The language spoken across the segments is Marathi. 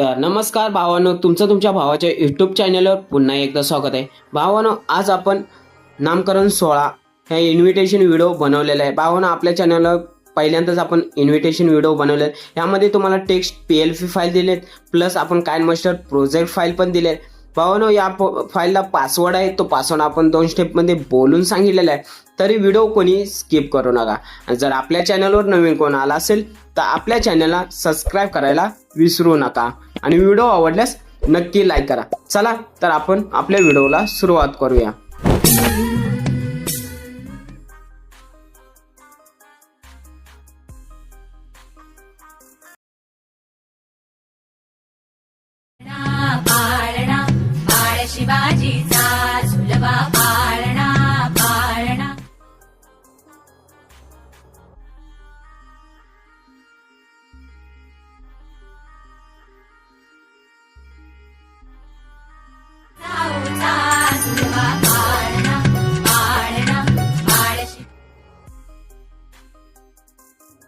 तर नमस्कार भावानो तुमचं तुमच्या भावाच्या यूट्यूब चॅनलवर पुन्हा एकदा स्वागत आहे. भावानो आज आपण नामकरण सोहळा ह्या इन्व्हिटेशन व्हिडिओ बनवलेला आहे. भावानो आपल्या चॅनलवर पहिल्यांदाच आपण इन्व्हिटेशन व्हिडिओ बनवले आहेत. यामध्ये तुम्हाला text P L P file दिलेत प्लस आपण कायन मास्टर प्रोजेक्ट फाईल पण दिले भावानो या प- फाईलला पासवर्ड आहे. तो पासवर्ड आपण दोन स्टेपमध्ये बोलून सांगितलेला आहे. तरी व्हिडिओ कोणी स्किप करू नका. जर आपल्या चॅनलवर नवीन कोण आला असेल तर आपल्या चॅनलला सबस्क्राईब करायला विसरू नका. आणि व्हिडिओ आवडल्यास नक्की लाईक करा. चला तर आपण आपल्या व्हिडिओला सुरुवात करूया. शिवाजी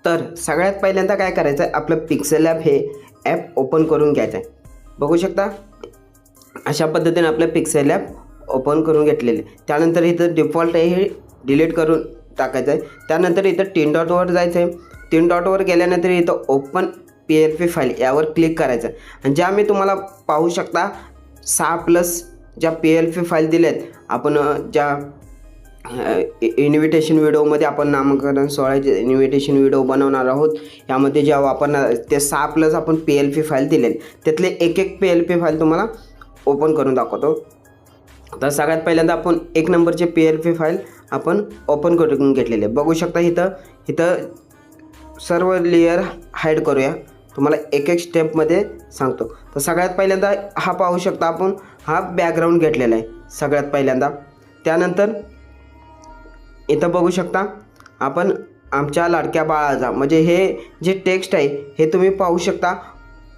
तर सगळ्यात पहिल्यांदा काय करायचं आहे आपलं पिक्सेल ॲप हे ॲप ओपन करून घ्यायचं आहे बघू शकता? अशा पद्धतीने आपलं पिक्सेल ॲप ओपन करून घेतलेले. आहे. त्यानंतर इथं डिफॉल्ट आहे हे डिलीट करून टाकायचं आहे त्यानंतर इथं तीन डॉटवर जायचं आहे तीन डॉटवर गेल्यानंतर इथं open P L P file यावर क्लिक करायचं आहे. आणि ज्या मी तुम्हाला पाहू शकता सहा प्लस ज्या पी एल पी फाईल दिल्या आहेत आपण ज्या इन्व्हिटेशन व्हिडिओमध्ये आपण नामकरण सोहळ्याचे इन्व्हिटेशन व्हिडिओ बनवणार आहोत. यामध्ये जेव्हा वापरणार ते सहा प्लस आपण पी एल पी फाईल दिले त्यातले एक एक पी एल पी फाईल तुम्हाला ओपन करून दाखवतो. तर सगळ्यात पहिल्यांदा आपण एक नंबरचे पी एल पी फाईल आपण ओपन करून घेतलेले. बघू शकता इथं इथं सर्व लेयर हाईड करूया. तुम्हाला एक एक स्टेपमध्ये सांगतो. तर सगळ्यात पहिल्यांदा हा पाहू शकता आपण हा बॅकग्राऊंड घेतलेला आहे. सगळ्यात पहिल्यांदा. त्यानंतर इथं बघू शकता आपण आमच्या लाडक्या बाळाचा म्हणजे हे जे टेक्स्ट आहे हे तुम्ही पाहू शकता.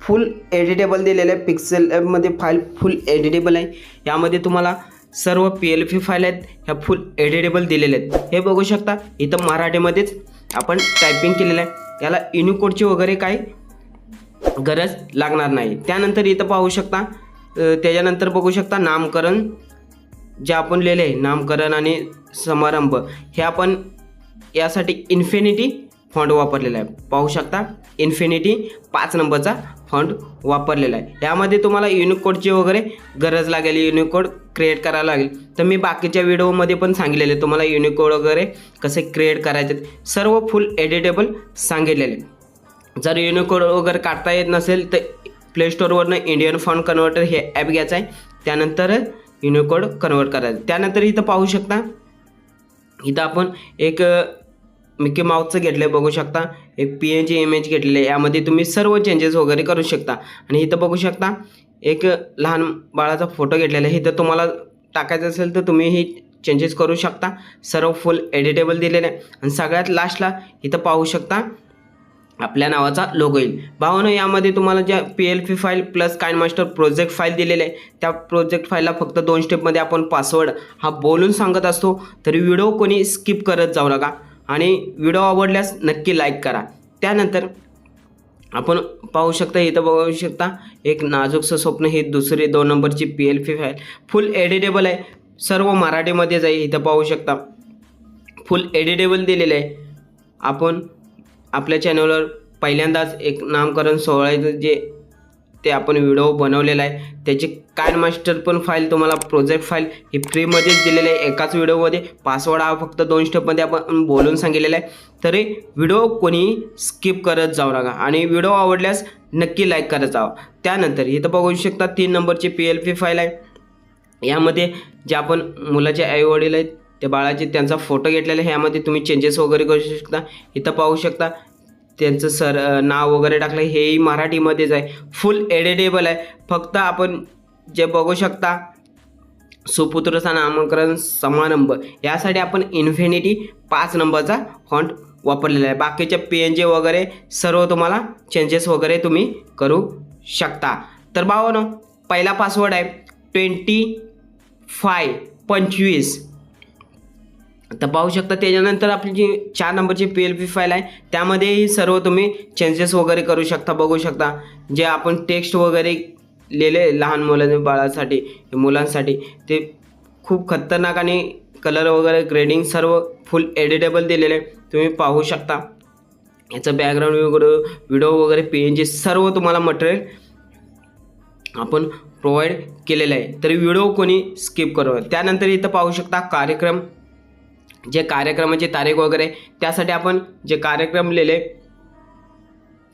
फुल एडिटेबल दिलेलं आहे पिक्सेलमध्ये फाईल फुल एडिटेबल आहे. यामध्ये तुम्हाला सर्व पी एल पी फाईल आहेत ह्या फुल एडिटेबल दिलेले आहेत. हे बघू शकता इथं मराठीमध्येच आपण टायपिंग केलेलं आहे. याला युनिकोडची वगैरे काही गरज लागणार नाही. त्यानंतर इथं पाहू शकता त्याच्यानंतर बघू शकता नामकरण. जे आपण लिहिले आहे नामकरण आणि समारंभ हे आपण यासाठी इन्फिनिटी फॉन्ट वापरलेला आहे. पाहू शकता इन्फिनिटी पाच नंबरचा फॉन्ट वापरलेला आहे. यामध्ये तुम्हाला युनिकोडची वगैरे गरज लागेल युनिकोड क्रिएट करायला लागेल. तर मी बाकीच्या व्हिडिओमध्ये पण सांगितलेले तुम्हाला युनिकोड वगैरे कसे क्रिएट करायचे सर्व फुल एडिटेबल सांगितलेले. जर युनिकोड वगैरे काढता येत नसेल तर प्ले इंडियन फॉन्ट कन्व्हर्टर हे ॲप घ्यायचं आहे. त्यानंतर युनिकोड कन्वर्ट करायचं. त्यानंतर इथं पाहू शकता इथं आपण एक मिकी माऊसचं घेतलं आहे बघू शकता. एक पी एन जी इमेज घेतलेली आहे. यामध्ये तुम्ही सर्व चेंजेस वगैरे करू शकता. आणि इथं बघू शकता एक लहान बाळाचा फोटो घेतलेला आहे. इथं तुम्हाला टाकायचं असेल तर तुम्ही ही चेंजेस करू शकता. सर्व फुल एडिटेबल दिलेलं आहे. आणि सगळ्यात लास्टला इथं पाहू शकता आपल्या नावाचा लोगो येईल. भावानं यामध्ये तुम्हाला ज्या P L P file plus KineMaster project file दिलेले आहे त्या प्रोजेक्ट फाईलला फक्त दोन स्टेपमध्ये आपण पासवर्ड हा बोलून सांगत असतो. तरी व्हिडिओ कोणी स्किप करत जाऊ नका. आणि व्हिडिओ आवडल्यास नक्की लाईक करा. त्यानंतर आपण पाहू शकता इथं बघू शकता एक नाजूकचं स्वप्न ही दुसरी दोन नंबरची P L P file full editable आहे. सर्व मराठीमध्ये जाईल इथं पाहू शकता. फुल एडिटेबल दिलेलं आहे. आपण आपल्या चॅनलवर पहिल्यांदाच एक नामकरण सोहळ्याचं जे ते आपण व्हिडिओ बनवलेला आहे. त्याची कायन मास्टर पण फाईल तुम्हाला प्रोजेक्ट फाईल ही फ्रीमध्येच दिलेली आहे. एकाच व्हिडिओमध्ये पासवर्ड हा फक्त दोन स्टेपमध्ये आपण बोलून सांगितलेला आहे. तरी व्हिडिओ कोणी स्किप करत जाऊ नका. आणि व्हिडिओ आवडल्यास नक्की लाईक करत जावा. त्यानंतर इथं बघू शकता तीन नंबरची पी एल पी फाईल आहे. यामध्ये जे आपण मुलाचे आईवडील आहेत त्या बाळाचे त्यांचा फोटो घेतलेला ह्यामध्ये तुम्ही चेंजेस वगैरे करू शकता. इथं पाहू शकता त्यांचं सर नाव वगैरे टाकलं हेही मराठीमध्येच आहे. फुल एडिटेबल आहे. फक्त आपण जे बघू शकता सुपुत्रचा नामकरण समारंभ यासाठी आपण इन्फिनिटी पाच नंबरचा फॉन्ट वापरलेला आहे. बाकीचे पी एन जे वगैरे सर्व तुम्हाला चेंजेस वगैरे तुम्ही करू शकता. तर भावानो पहिला पासवर्ड आहे ट्वेंटी फाय पंचवीस. तर पाहू शकता त्याच्यानंतर आपली जी चार नंबरची पी एल पी फाईल आहे त्यामध्येही सर्व तुम्ही चेंजेस वगैरे करू शकता बघू शकता. जे आपण टेक्स्ट वगैरे लिहिले लहान मुलांनी बाळासाठी मुलांसाठी ते खूप खतरनाक आणि कलर वगैरे ग्रेडिंग सर्व फुल एडिटेबल दिलेले आहे. तुम्ही पाहू शकता. याचं बॅकग्राऊंड वगैरे व्हिडिओ वगैरे पी एन जी सर्व तुम्हाला मटेरियल आपण प्रोव्हाइड केलेलं आहे. तरी व्हिडिओ कोणी स्किप करू त्यानंतर इथं पाहू शकता कार्यक्रम. जे कार्यक्रमाची तारीख वगैरे त्यासाठी आपण जे कार्यक्रम लिहिले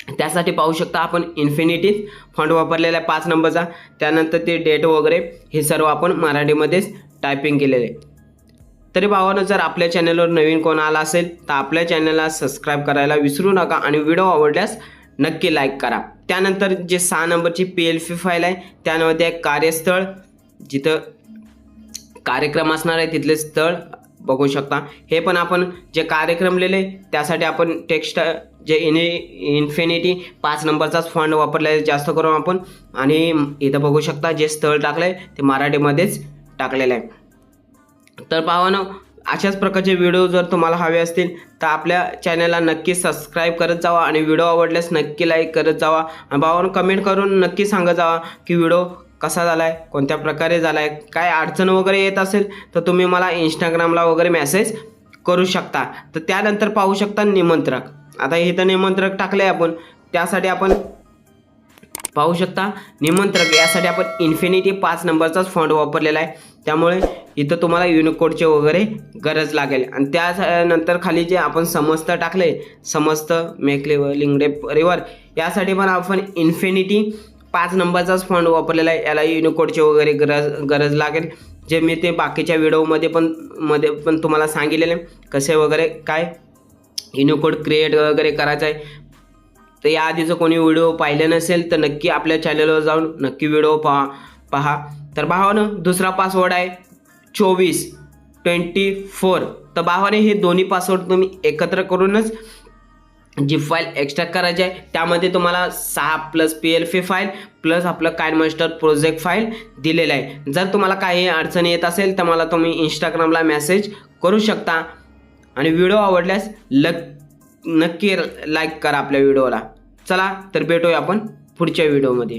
त्यासाठी पाहू शकता आपण इन्फिनिटी फंड वापरलेला आहे पाच नंबरचा त्यानंतर ते डेट वगैरे हे सर्व आपण मराठीमध्येच टायपिंग केलेले. आहे तरी भावानं जर आपल्या चॅनलवर नवीन कोण आला असेल तर आपल्या चॅनलला सबस्क्राईब करायला विसरू नका आणि व्हिडिओ आवडल्यास नक्की लाईक करा. त्यानंतर जे सहा नंबरची पी एल फी फाईल आहे त्यामध्ये एक कार्यस्थळ जिथं कार्यक्रम असणार आहे तिथले स्थळ बघू शकता. हे पण आपण जे कार्यक्रम लिहिले त्यासाठी आपण टेक्स्ट जे इने इन्फिनिटी पाच नंबरचाच फंड वापरला आहे जास्त करून आपण. आणि इथं बघू शकता जे स्थळ टाकलं आहे ते मराठीमध्येच टाकलेलं आहे. तर भावानं अशाच प्रकारचे व्हिडिओ जर तुम्हाला हवे असतील तर आपल्या चॅनलला नक्की सबस्क्राईब करत जावा. आणि व्हिडिओ आवडल्यास नक्की लाईक करत जावा. आणि भावानं कमेंट करून नक्की सांगत जावा की व्हिडिओ कसा झाला आहे कोणत्या प्रकारे झाला आहे काय अडचण वगैरे येत असेल तर तुम्ही मला इंस्टाग्रामला वगैरे मेसेज करू शकता. तर त्यानंतर पाहू शकता निमंत्रक. आता इथं निमंत्रक टाकलं आहे आपण. त्यासाठी आपण पाहू शकता निमंत्रक. यासाठी आपण इन्फिनिटी पाच नंबरचाच फंड वापरलेला आहे. त्यामुळे इथं तुम्हाला युनिकोडचे वगैरे गरज लागेल. आणि त्यानंतर खाली जे आपण समस्त टाकले समस्त मेकले लिंगडे रिवर यासाठी पण आपण इन्फिनिटी पाच नंबरचाच फंड वापरलेला आहे. याला युनिकोडचे वगैरे गरज गरज लागेल. जे मी ते बाकीच्या व्हिडिओमध्ये पण मध्ये पण तुम्हाला सांगितलेले कसे वगैरे काय युनिकोड क्रिएट वगैरे करायचं आहे. तर या आधीचं कोणी व्हिडिओ पाहिले नसेल तर नक्की आपल्या चॅनलवर जाऊन नक्की व्हिडिओ पहा पहा. तर भावानं दुसरा पासवर्ड आहे चोवीस ट्वेंटी फोर तर भावाने हे दोन्ही पासवर्ड तुम्ही एकत्र करूनच जी फाईल एक्स्ट्रॅक्ट करायची आहे त्यामध्ये तुम्हाला सहा plus P L P file plus आपलं कायन मास्टर प्रोजेक्ट फाईल दिलेलं आहे. जर तुम्हाला काही अडचणी येत असेल तर मला तुम्ही इंस्टाग्रामला मेसेज करू शकता. आणि व्हिडिओ आवडल्यास लक नक्की लाईक करा आपल्या व्हिडिओला चला तर भेटूया आपण पुढच्या व्हिडिओमध्ये